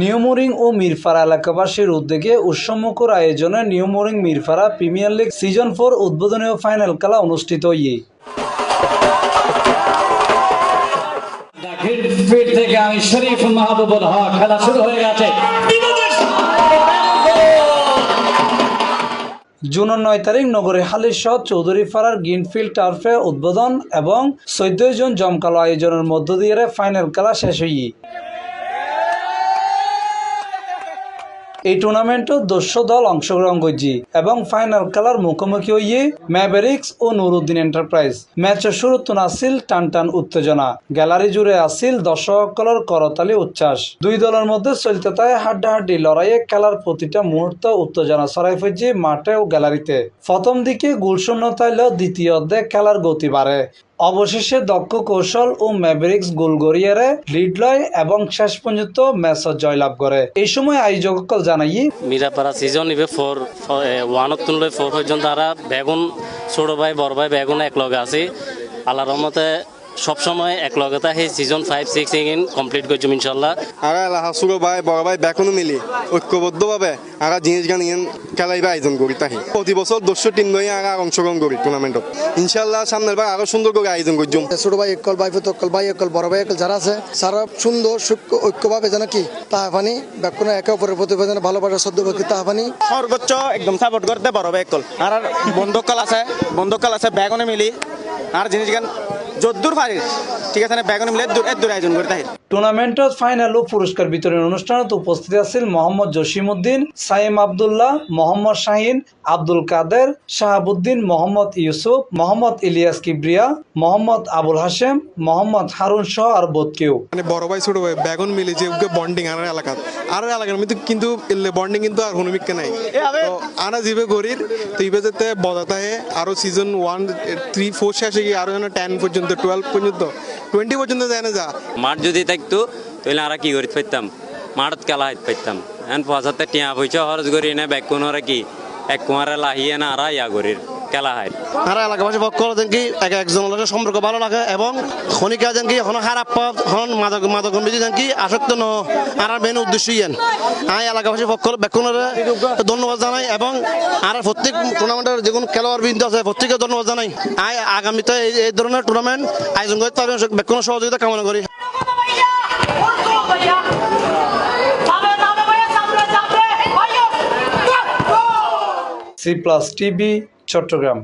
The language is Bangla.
নিয়মরিং ও মিরফারা এলাকাবাসীর উদ্যোগে উৎসমুখর আয়োজনে New Mooring Mirpara premier league season four উদ্বোধনীয় final খেলা অনুষ্ঠিত ইয়ে থেকে আমি শরীফ মাহবুবুল হক, খেলা শুরু হয়ে গেছে। জুনের নয় তারিখ নগরী চৌধুরী চৌধুরীপাড়ার গ্রিনফিল্ড টার্ফে উদ্বোধন এবং চোদ্দই জুন জমকালো আয়োজনের মধ্য দিয়ে ফাইনাল খেলা শেষ হয়ে এই টুর্নামেন্টত দস্য দল অংশগ্রহণ করছি এবং ফাইনাল খেলার মুখোমুখি হইয়ে ম্যাভেরিক্স ও নুরুদ্দিন এন্টারপ্রাইজ ম্যাচের শুরুত আসিল টান টান উত্তেজনা। গ্যালারি জুড়ে আসিল দর্শকসকলের করতালি উচ্ছ্বাস। দুই দলের মধ্যে চলতে তাই হাড্ডাহাড্ডি লড়াইয়ে খেলার প্রতিটা মুহূর্ত উত্তেজনা ছড়াই ফেলছে মাঠে ও গ্যালারিতে। প্রথম দিকে গোলশূন্য তাইলেও দ্বিতীয় অর্ধে খেলার গতি বাড়ে। অবশেষে দক্ষ কৌশল ও ম্যাভেরিক্স গোল লিড লয় এবং শেষ পর্যন্ত ম্যাচ জয়লাভ করে। এই সময় আয়োজকসকল জানাই মিরাপাড়া সিজন ইভে ফোর ওয়ানত তুললে ফোর পর্যন্ত তারা। বেগুন, ছোট ভাই, বড় ভাই বেগুন এক লগে আছে। আল্লাহ রহমতে সবসময় এক লগে তা সেই season five six in complete করছুম ইনশাল্লাহ আরা লাহাসুর ভাই বড় ভাই বেকনো মিলি ঐক্যবদ্ধভাবে আরা জিনিস গান ইয়েন খেলাইবা আয়োজন করি তাহি। প্রতি বছর দশশো টিম লই আরা অংশগ্রহণ করি টুর্নামেন্টত ইনশাল্লাহ সামনের বার আরও সুন্দর করে আয়োজন করছুম ছোট ভাই একল ভাই একল ভাই একল বড় ভাই একল যারা আছে সারা সুন্দর সূক্ষ্ম ঐক্যভাবে যেন কি তাহাফানি ব্যাকুণ একে অপরের প্রতি যেন ভালোবাসা সদ্য ব্যক্তি তাহাফানি। সর্বোচ্চ একদম সাপোর্ট করতে পারো বেকল আর আর বন্ধুকাল আছে বন্ধুকাল আছে ব্যাগনে মিলি আর জিনিস গান যদ্দূর পারি ঠিক আছে না ব্যাগনে মিলে দূর আয়োজন করতে হয় টুর্নামেন্টত ফাইনাল ও পুরস্কার বিতরণ অনুষ্ঠানত উপস্থিত আছিল মোহাম্মদ জসিমউদ্দিন সাইম আবদুল্লাহ মোহাম্মদ শাহিন আব্দুল কাদের শাহাবুদ্দিন মোহাম্মদ ইউসুফ মোহাম্মদ ইলিয়াস কিবরিয়া মোহাম্মদ আবুল হাশেম মোহাম্মদ হারুন সহ আর বোধ কেউ। মানে বড় ভাই ছোট ভাই বেগুন মিলে যে বন্ডিং আর এলাকাত আর এলাকার মধ্যে কিন্তু বন্ডিং কিন্তু আর হনুমিককে নাই। তো আনা জিবে গরির তো ইবে যেতে বদাতায় আরও সিজন ওয়ান থ্রি ফোর শেষে গিয়ে আরও যেন টেন পর্যন্ত টুয়েলভ পর্যন্ত। টোয়েন্টি পর্যন্ত যায় না যা। মাঠ যদি থাকতো, তাহলে আর কি করিতে পারতাম মাঠত খেলা হইতে পারতাম এখন পয়সাতে টিয়া পয়সা খরচ করি না ব্যাগ কোনোরা কি? এক কুমারে লাহিয়ে না, আর ইয়া করির। খেলা হয়। আর এলাকাবাসী পক্ষ যেন কি এক একজনের সম্পর্ক ভালো লাগে এবং খনিকা যেন কি হন খারাপ হন মাদক মাদক বেশি যেন কি আসক্ত ন আর মেন উদ্দেশ্য ইয়েন। আই এলাকাবাসী পক্ষ ব্যাকুণের ধন্যবাদ জানাই এবং আর প্রত্যেক টুর্নামেন্টের যে কোনো খেলোয়াড় বিন্দু আছে প্রত্যেকে ধন্যবাদ জানাই। আই আগামীতে এই এই ধরনের টুর্নামেন্ট আয়োজন করতে হবে ব্যাকুণের সহযোগিতা কামনা করি। C plus TV Chittagong.